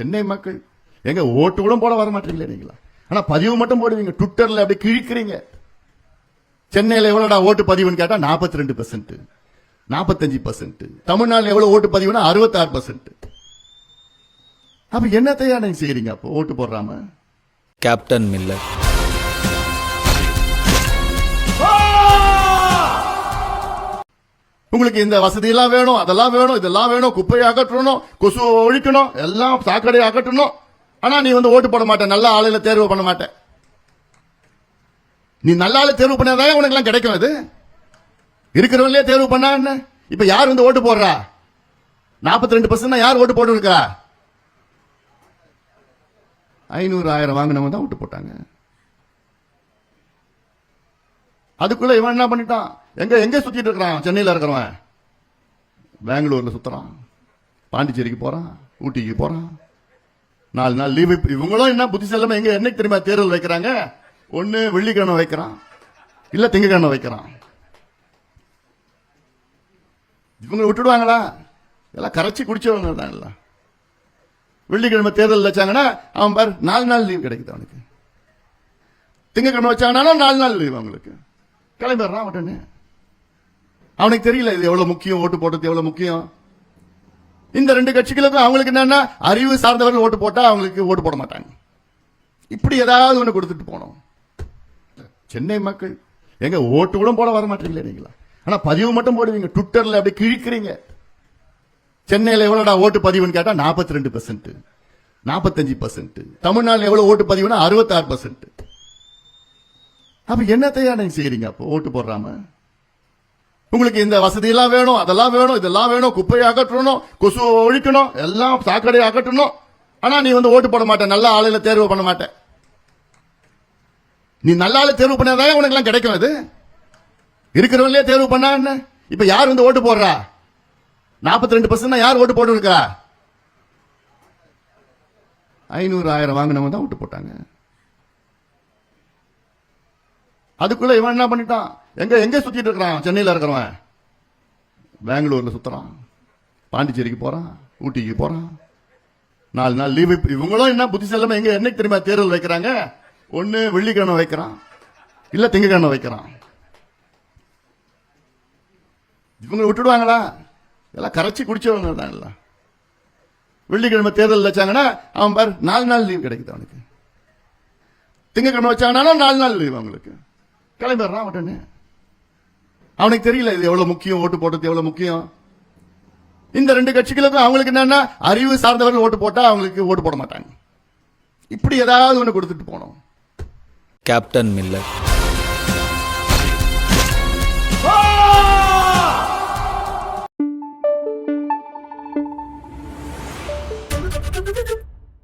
சென்னை மக்கள். எங்க ஓட்டு கூட போட வர மாட்டீங்களே நீங்களா? ஆனா பதிவு மட்டும் போடுவீங்க. ட்விட்டர்ல அப்படியே கிழிக்கிறீங்க. சென்னையில எவ்வளோடா ஓட்டு பதிவுன்னு கேட்டா 42% ரெண்டு பர்சன்ட் நாற்பத்தஞ்சு பர்சன்ட் தமிழ்நாடுல எவ்வளவு ஓட்டு பதிவுனா அறுபத்தாறு பர்சன்ட் அப்ப என்னத்தையா நீங்க செய்யறீங்க அப்போ? ஓட்டு போடுறாம? கேப்டன் மில்லர் உங்களுக்கு இந்த வசதி எல்லாம் வேணும் அதெல்லாம் வேணும் இதெல்லாம் வேணும் குப்பையை அகற்றணும் கொசு ஒழிக்கணும் எல்லாம் சாக்கடையை அகற்றணும். ஆனா நீ வந்து ஓட்டு போட மாட்டேன் நல்ல ஆளுல தேர்வு பண்ண மாட்டேன் நீ நல்ல ஆளு தேர்வு பண்ணாதான் உனக்கு எல்லாம் கிடைக்கும் அது? இருக்கிறவங்களே தேர்வு பண்ணா என்ன? இப்ப யார் வந்து ஓட்டு போடுறா? 42% ரெண்டு பர்சன்ட் யார் ஓட்டு போட்டுருக்கா? ஐநூறு ஆயிரம் வாங்கினவங்க தான் ஓட்டு போட்டாங்க. அதுக்குள்ள இவன் என்ன பண்ணிட்டான்? எங்க எங்க சுத்திட்டு இருக்கிறான்? சென்னையில இருக்கிறவன். பெங்களூர்ல சுத்துறான். பாண்டிச்சேரிக்கு போறான். ஊட்டிக்கு போறான். நாலு நாள் லீவு இவங்களும் என்ன புத்திசெல்லாம எங்க என்னைக்கு தெரியுமா தேர்தல் வைக்கிறாங்க? ஒன்னு வெள்ளிக்கிழமை வைக்கிறான். இல்ல திங்கக்கிழமை வைக்கிறான். இவங்க விட்டுடுவாங்களா? எல்லாம் கரைச்சி குடிச்சவங்க தான் வெள்ளிக்கிழமை தேர்தல் வச்சாங்கன்னா அவன் பாரு நாலு நாள் லீவ் கிடைக்குது அவனுக்கு. திங்கக்கிழமை வச்சாங்கன்னா நாலு நாள் லீவ் அவங்களுக்கு. கிளம்பிடுறான் உடனே. அவனுக்கு தெரியல இது எவ்வளவு முக்கியம் ஓட்டு போட்டது எவ்வளவு முக்கியம். இந்த ரெண்டு கட்சிகளுக்கும் அவங்களுக்கு என்னன்னா அறிவு சார்ந்தவர்கள் ஓட்டு போட்டா அவங்களுக்கு ஓட்டு போட மாட்டாங்க. இப்படி ஏதாவது ஒன்று கொடுத்துட்டு போனோம். சென்னை மக்கள் எங்க ஓட்டு கூட போட வர மாட்டீங்களே நீங்களா? ஆனா பதிவு மட்டும் போடுவீங்க. ட்விட்டர்ல அப்படியே கிழிக்கிறீங்க. சென்னையில் எவ்வளோடா ஓட்டு பதிவுன்னு கேட்டா 42% ரெண்டு பர்சன்ட் நாற்பத்தஞ்சு பர்சன்ட் தமிழ்நாட்டில் எவ்வளவு ஓட்டு பதிவுனா அறுபத்தாறு பர்சன்ட் அப்ப என்னத்தையா நீங்க செய்யறீங்க அப்போ ஓட்டு போடுறாம? உங்களுக்கு இந்த வசதி எல்லாம் வேணும் அதெல்லாம் வேணும் இதெல்லாம் வேணும் குப்பையை அகற்றணும் கொசு ஒழிக்கணும் எல்லாம் சாக்கடையை அகற்றணும். ஆனா நீ வந்து ஓட்டு போட மாட்டேன் நல்ல ஆளுல தேர்வு பண்ண மாட்ட. நீ நல்ல ஆளு தேர்வு பண்ணாதான் உனக்கு எல்லாம் கிடைக்கும் அது? இருக்கிறவங்களே தேர்வு பண்ணா என்ன? இப்ப யார் வந்து ஓட்டு போடுறா? 42% ரெண்டு பர்சன்ட் யார் ஓட்டு போட்டு இருக்கா ஐநூறு ஆயிரம் வாங்கினவங்க தான் ஓட்டு போட்டாங்க. அதுக்குள்ள இவன் என்ன பண்ணிட்டான்? எங்க எங்க சுத்திட்டு இருக்கிறான்? சென்னையில இருக்கிறவன். பெங்களூர்ல சுத்துறான். பாண்டிச்சேரிக்கு போறான். ஊட்டிக்கு போறான். நாலு நாள் லீவு இவங்களும் என்ன புத்திசெல்லாம எங்க என்னைக்கு தெரியுமா தேர்தல் வைக்கிறாங்க? ஒன்னு வெள்ளிக்கிழமை வைக்கிறான். இல்ல திங்கக்கிழமை வைக்கிறான். இவங்க விட்டுடுவாங்களா? எல்லாம் கரைச்சி குடிச்சவங்க தான் எல்லாம். வெள்ளிக்கிழமை தேர்தல் வச்சாங்கன்னா அவன் பாரு நாலு நாள் லீவ் கிடைக்குது அவனுக்கு. திங்கக்கிழமை வச்சாங்கன்னா நாலு நாள் லீவ் அவங்களுக்கு. கிளம்பிடுறான் உடனே அவனுக்கு தெரியல இது எவ்வளவு முக்கியம் ஓட்டு போட்டது எவ்வளவு முக்கியம். இந்த ரெண்டு கட்சிகளுக்கும் அவங்களுக்கு என்னன்னா அறிவு சார்ந்தவர்கள் ஓட்டு போட்டா அவங்களுக்கு ஓட்டு போட மாட்டாங்க. இப்படி ஏதாவது ஒன்று கொடுத்துட்டு போனோம். Captain Miller.